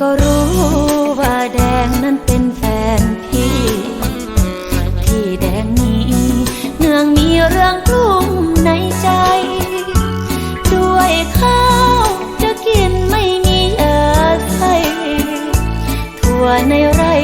ก็รู้ว่าแดงนั้นเป็นแฟนพี่ ที่แดงนี้เนื่องมีเรื่องกลุ้มในใจ ด้วยข้าวจะกินไม่มีเออใช้ทั่วในไร่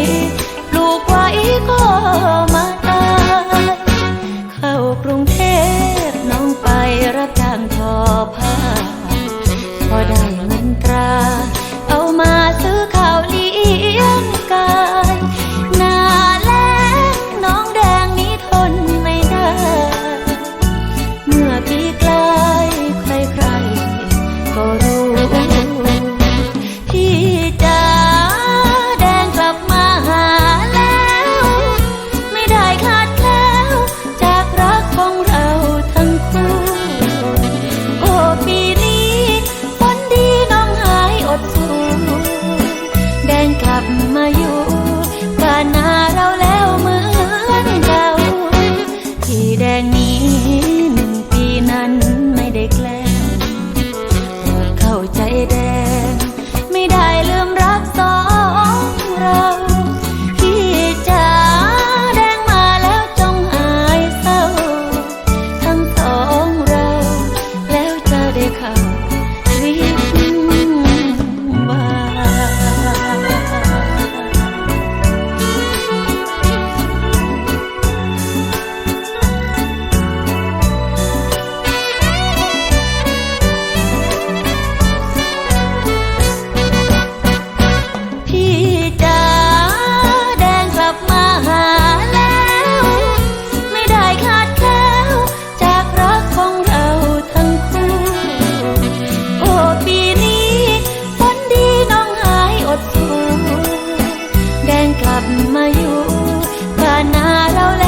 ลับมาอยู่บ้านนาเราแล้ว